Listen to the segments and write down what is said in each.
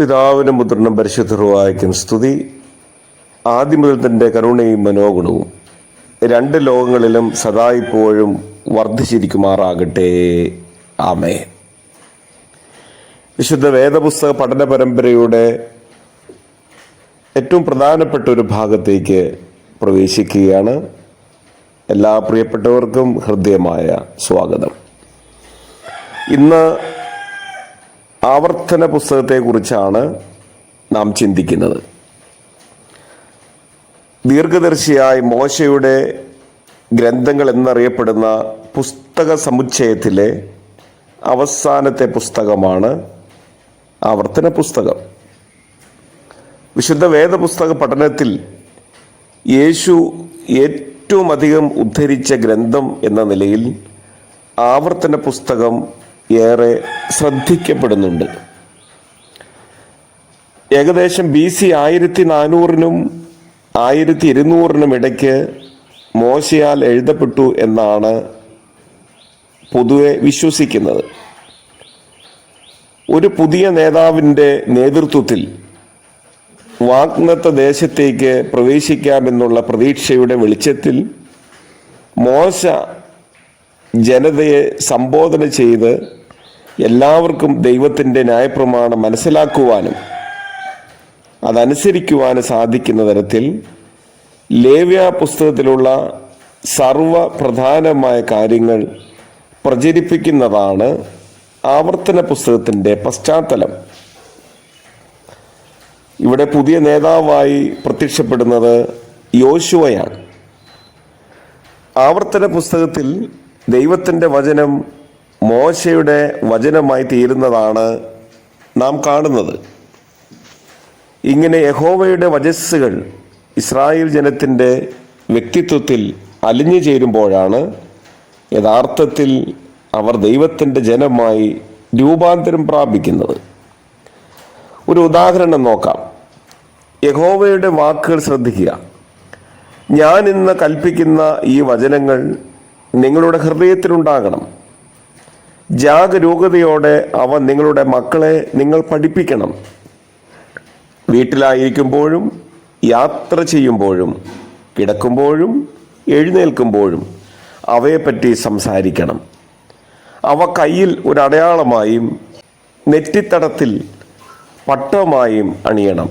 പിതാവിനും പുത്രനും പരിശുദ്ധറുവായിക്കും സ്തുതി. ആദ്യം മുതൽ തന്റെ കരുണയും മനോഗുണവും രണ്ട് ലോകങ്ങളിലും സദാ ഇപ്പോഴും വർദ്ധിച്ചിരിക്കുമാറാകട്ടെ. ആമേ വിശുദ്ധ വേദപുസ്തക പഠന പരമ്പരയുടെ ഏറ്റവും പ്രധാനപ്പെട്ട ഒരു ഭാഗത്തേക്ക് പ്രവേശിക്കുകയാണ്. എല്ലാ പ്രിയപ്പെട്ടവർക്കും ഹൃദ്യമായ സ്വാഗതം. ഇന്ന് ആവർത്തന പുസ്തകത്തെക്കുറിച്ചാണ് നാം ചിന്തിക്കുന്നത്. ദീർഘദർശിയായി മോശയുടെ ഗ്രന്ഥങ്ങൾ എന്നറിയപ്പെടുന്ന പുസ്തക സമുച്ചയത്തിലെ അവസാനത്തെ പുസ്തകമാണ് ആവർത്തന പുസ്തകം. വിശുദ്ധ വേദപുസ്തക പഠനത്തിൽ യേശു ഏറ്റവും അധികം ഉദ്ധരിച്ച ഗ്രന്ഥം എന്ന നിലയിൽ ആവർത്തന പുസ്തകം ഏറെ ശ്രദ്ധിക്കപ്പെടുന്നുണ്ട്. ഏകദേശം ബി സി ആയിരത്തി നാനൂറിനും ആയിരത്തി ഇരുന്നൂറിനും ഇടയ്ക്ക് മോശയാൽ എഴുതപ്പെട്ടു എന്നാണ് പൊതുവെ വിശ്വസിക്കുന്നത്. ഒരു പുതിയ നേതാവിന്റെ നേതൃത്വത്തിൽ വാഗ്നത്ത ദേശത്തേക്ക് പ്രവേശിക്കാമെന്നുള്ള പ്രതീക്ഷയുടെ വെളിച്ചത്തിൽ മോശ ജനതയെ സംബോധന ചെയ്ത് എല്ലാവർക്കും ദൈവത്തിന്റെ ന്യായപ്രമാണം മനസ്സിലാക്കുവാനും അതനുസരിക്കുവാനും സാധിക്കുന്ന തരത്തിൽ ലേവ്യ പുസ്തകത്തിലുള്ള സർവ പ്രധാനമായ കാര്യങ്ങൾ പ്രചരിപ്പിക്കുന്നതാണ് ആവർത്തന പുസ്തകത്തിന്റെ പശ്ചാത്തലം. ഇവിടെ പുതിയ നേതാവായി പ്രത്യക്ഷപ്പെടുന്നത് യോശുവയാണ്. ആവർത്തന പുസ്തകത്തിൽ ദൈവത്തിന്റെ വചനം മോശയുടെ വചനമായി തീരുന്നതാണ് നാം കാണുന്നത്. ഇങ്ങനെ യഹോവയുടെ വചസ്സുകൾ ഇസ്രായേൽ ജനത്തിന്റെ വ്യക്തിത്വത്തിൽ അലിഞ്ഞു ചേരുമ്പോഴാണ് യഥാർത്ഥത്തിൽ അവർ ദൈവത്തിന്റെ ജനമായി രൂപാന്തരം പ്രാപിക്കുന്നത്. ഒരു ഉദാഹരണം നോക്കാം. യഹോവയുടെ വാക്കുകൾ ശ്രദ്ധിക്കുക. ഞാൻ ഇന്ന് കൽപ്പിക്കുന്ന ഈ വചനങ്ങൾ നിങ്ങളുടെ ഹൃദയത്തിലുണ്ടാകണം. ജാഗരൂകതയോടെ അവ നിങ്ങളുടെ മക്കളെ നിങ്ങൾ പഠിപ്പിക്കണം. വീട്ടിലായിരിക്കുമ്പോഴും യാത്ര ചെയ്യുമ്പോഴും കിടക്കുമ്പോഴും എഴുന്നേൽക്കുമ്പോഴും അവയെപ്പറ്റി സംസാരിക്കണം. അവ കയ്യിൽ ഒരു നെറ്റിത്തടത്തിൽ പട്ടമായും അണിയണം.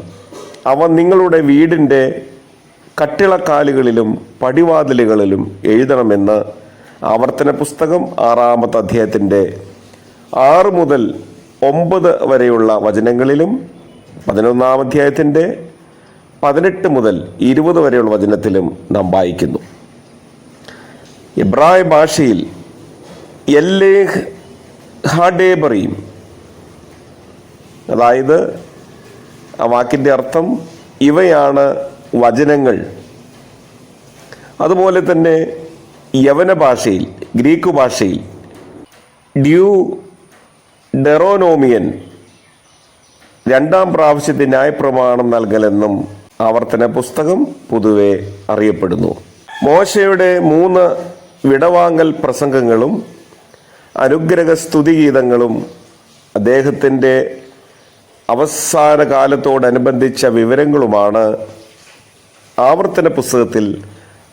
അവ നിങ്ങളുടെ വീടിന്റെ കട്ടിളക്കാലുകളിലും പടിവാതിലുകളിലും എഴുതണമെന്ന് ആവർത്തന പുസ്തകം ആറാമത്തെ അധ്യായത്തിന്റെ ആറ് മുതൽ ഒമ്പത് വരെയുള്ള വചനങ്ങളിലും പതിനൊന്നാം അധ്യായത്തിന്റെ പതിനെട്ട് മുതൽ ഇരുപത് വരെയുള്ള വചനത്തിലും നാം വായിക്കുന്നു. ഇബ്രായ ഭാഷയിൽ എല്ലേഹ് ഹാഡേബറിയും അതായത് ആ വാക്കിന്റെ അർത്ഥം ഇവയാണ് വചനങ്ങൾ. അതുപോലെ തന്നെ യവന ഭാഷയിൽ ഗ്രീക്ക് ഭാഷയിൽ ഡ്യൂ ഡെറോനോമിയൻ രണ്ടാം പ്രാവശ്യത്തെ ന്യായപ്രമാണം നൽകലെന്നും ആവർത്തന പുസ്തകം പൊതുവെ അറിയപ്പെടുന്നു. മോശയുടെ മൂന്ന് വിടവാങ്ങൽ പ്രസംഗങ്ങളും അനുഗ്രഹ സ്തുതിഗീതങ്ങളും അദ്ദേഹത്തിന്റെ അവസാന കാലത്തോടനുബന്ധിച്ച വിവരങ്ങളുമാണ് ആവർത്തന പുസ്തകത്തിൽ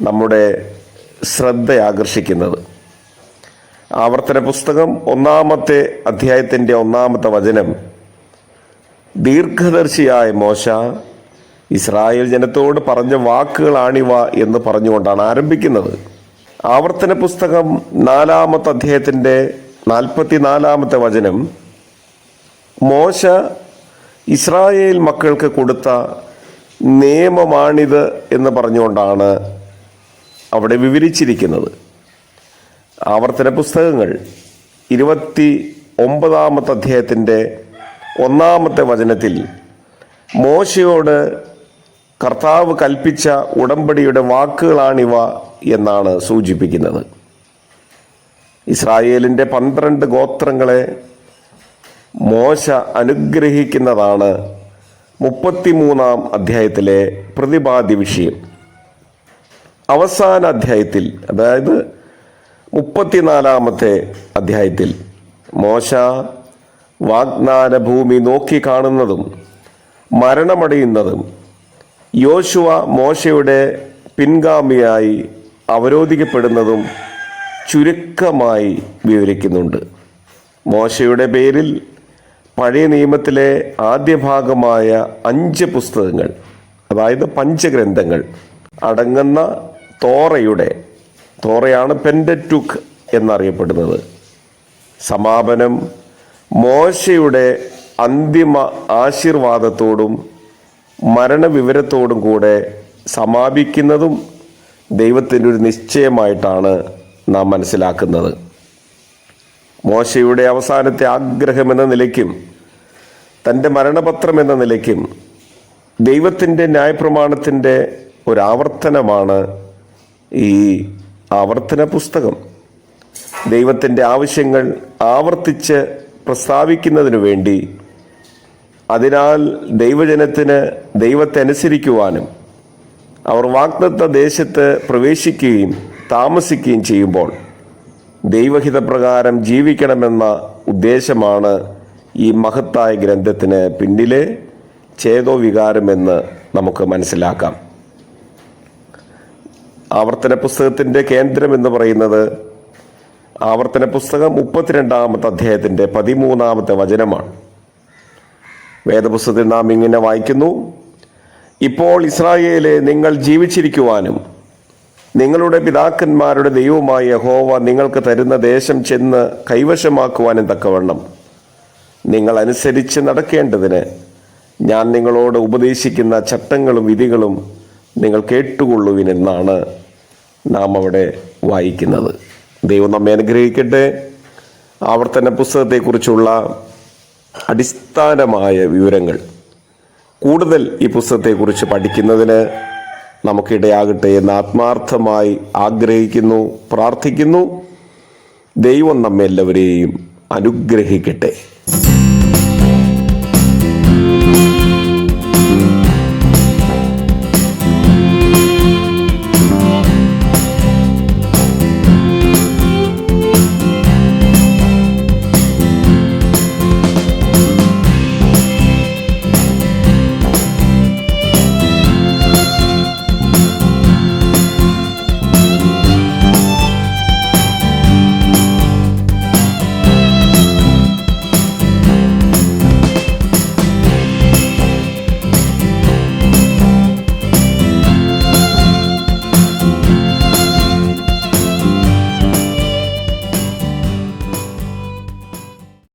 നമ്മുടെ ശ്രദ്ധ ആകർഷിക്കുന്നത് ആവർത്തന പുസ്തകം ഒന്നാമത്തെ അധ്യായത്തിന്റെ ഒന്നാമത്തെ വചനം. ദീർഘദർശിയായ മോശ ഇസ്രായേൽ ജനത്തോട് പറഞ്ഞ വാക്കുകളാണിവ എന്ന് പറഞ്ഞുകൊണ്ടാണ് ആരംഭിക്കുന്നത്. ആവർത്തന പുസ്തകം നാലാമത്തെ അധ്യായത്തിന്റെ നാൽപ്പത്തിനാലാമത്തെ വചനം. മോശ ഇസ്രായേൽ മക്കൾക്ക് കൊടുത്ത നിയമമാണിത് എന്ന് പറഞ്ഞുകൊണ്ടാണ് അവിടെ വിവരിച്ചിരിക്കുന്നത്. ആവർത്തന പുസ്തകങ്ങൾ. ഇരുപത്തി ഒമ്പതാമത്തെ അധ്യായത്തിന്റെ ഒന്നാമത്തെ വചനത്തിൽ മോശയോട് കർത്താവ് കൽപ്പിച്ച ഉടമ്പടിയുടെ വാക്കുകളാണിവ എന്നാണ് സൂചിപ്പിക്കുന്നത്. ഇസ്രായേലിന്റെ പന്ത്രണ്ട് ഗോത്രങ്ങളെ മോശ അനുഗ്രഹിക്കുന്നതാണ് മുപ്പത്തിമൂന്നാം അധ്യായത്തിലെ പ്രതിപാദ്യ വിഷയം. അവസാന അധ്യായത്തിൽ അതായത് മുപ്പത്തിനാലാമത്തെ അധ്യായത്തിൽ മോശ വാഗ്ദാന ഭൂമി നോക്കി കാണുന്നതും മരണമടയുന്നതും യോശുവ മോശയുടെ പിൻഗാമിയായി അവരോധിക്കപ്പെടുന്നതും ചുരുക്കമായി വിവരിക്കുന്നുണ്ട്. മോശയുടെ പേരിൽ പഴയ നിയമത്തിലെ ആദ്യ ഭാഗമായ അഞ്ച് പുസ്തകങ്ങൾ അതായത് പഞ്ചഗ്രന്ഥങ്ങൾ അടങ്ങുന്ന തോറയുടെ തോറയാണ് പെൻഡറ്റുക്ക് എന്നറിയപ്പെടുന്നത്. സമാപനം മോശയുടെ അന്തിമ ആശീർവാദത്തോടും മരണവിവരത്തോടും കൂടെ സമാപിക്കുന്നതും ദൈവത്തിന്റെ ഒരു നിശ്ചയമായിട്ടാണ് നാം മനസ്സിലാക്കുന്നത്. മോശയുടെ അവസാനത്തെ ആഗ്രഹം എന്ന നിലയ്ക്കും തന്റെ മരണപത്രം എന്ന നിലയ്ക്കും ദൈവത്തിന്റെ ന്യായപ്രമാണത്തിന്റെ ഒരാവർത്തനമാണ് ഈ ആവർത്തന പുസ്തകം. ദൈവത്തിന്റെ ആവശ്യങ്ങൾ ആവർത്തിച്ച് പ്രസ്താവിക്കുന്നതിനു വേണ്ടി അതിനാൽ ദൈവജനത്തിന് ദൈവത്തെ അനുസരിക്കുവാനും അവർ വാഗ്ദത്ത ദേശത്ത് പ്രവേശിക്കുകയും താമസിക്കുകയും ചെയ്യുമ്പോൾ ദൈവഹിതപ്രകാരം ജീവിക്കണമെന്ന ഉദ്ദേശമാണ് ഈ മഹത്തായ ഗ്രന്ഥത്തിന് പിന്നിലെ ചേതോ വികാരമെന്ന് നമുക്ക് മനസ്സിലാക്കാം. ആവർത്തന പുസ്തകത്തിന്റെ കേന്ദ്രം എന്ന് പറയുന്നത് ആവർത്തന പുസ്തകം മുപ്പത്തിരണ്ടാമത്തെ അധ്യായത്തിന്റെ പതിമൂന്നാമത്തെ വചനമാണ്. വേദപുസ്തകത്തിൽ നാം ഇങ്ങനെ വായിക്കുന്നു. ഇപ്പോൾ ഇസ്രായേലെ നിങ്ങൾ ജീവിച്ചിരിക്കുവാനും നിങ്ങളുടെ പിതാക്കന്മാരുടെ ദൈവമായ ഹോവ നിങ്ങൾക്ക് തരുന്ന ദേശം ചെന്ന് കൈവശമാക്കുവാനും തക്കവണ്ണം നിങ്ങൾ അനുസരിച്ച് നടക്കേണ്ടതിന് ഞാൻ നിങ്ങളോട് ഉപദേശിക്കുന്ന ചട്ടങ്ങളും വിധികളും നിങ്ങൾ കേട്ടുകൊള്ളുവിനെന്നാണ് നാം അവിടെ വായിക്കുന്നത്. ദൈവം നമ്മെ അനുഗ്രഹിക്കട്ടെ. ആവർത്തന പുസ്തകത്തെക്കുറിച്ചുള്ള അടിസ്ഥാനമായ വിവരങ്ങൾ കൂടുതൽ ഈ പുസ്തകത്തെക്കുറിച്ച് പഠിക്കുന്നതിന് നമുക്കിടയാകട്ടെ എന്ന് ആത്മാർത്ഥമായി ആഗ്രഹിക്കുന്നു പ്രാർത്ഥിക്കുന്നു. ദൈവം നമ്മെല്ലാവരെയും അനുഗ്രഹിക്കട്ടെ.